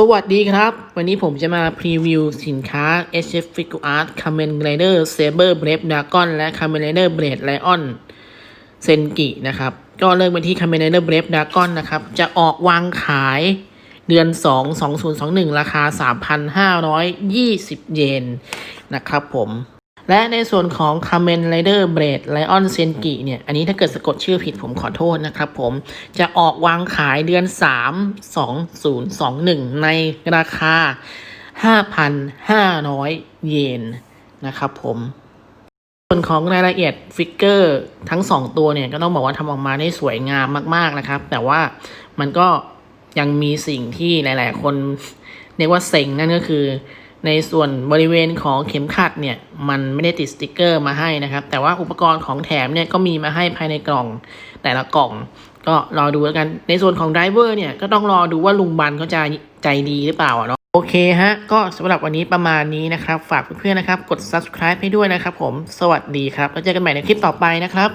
สวัสดีครับ วันนี้ผมจะมาพรีวิวสินค้า SF Figure Art Kamen Rider Saber Brave Dragon และ Kamen Rider Blade Lion Senki นะครับ ก็เริ่มไปที่ Kamen Rider Brave Dragon นะครับ จะออกวางขายเดือน 2 2021 ราคา 3,520 เยนนะครับผม และในส่วนของ Kamen Rider Blade Lion Senki เนี่ย อันนี้ถ้าเกิดสะกดชื่อผิดผมขอโทษนะครับผม จะออกวางขายเดือน 3 2021 ในราคา 5,500 เยนนะครับผมส่วนของรายละเอียดฟิกเกอร์ทั้ง 2 ตัวเนี่ย ก็ต้องบอกว่าทำออกมาได้สวยงามมาก ๆ นะครับ แต่ว่ามันก็ยังมีสิ่งที่หลาย ๆ คนเรียกว่าเซ็งนั่นก็คือ ในส่วนบริเวณของเข็มขัดเนี่ยมันไม่ได้ติดสติกเกอร์มาให้นะครับ แต่ว่าอุปกรณ์ของแถมเนี่ยก็มีมาให้ภายในกล่องแต่ละกล่อง ก็รอดูแล้วกันในส่วนของไดรเวอร์เนี่ยก็ต้องรอดูว่าลุงบันเขาจะใจดีหรือเปล่าเนาะโอเคฮะ ก็สำหรับวันนี้ประมาณนี้นะครับ ฝากเพื่อนๆนะครับ กด subscribe ให้ด้วยนะครับผม สวัสดีครับ แล้วเจอกันใหม่ในคลิปต่อไปนะครับ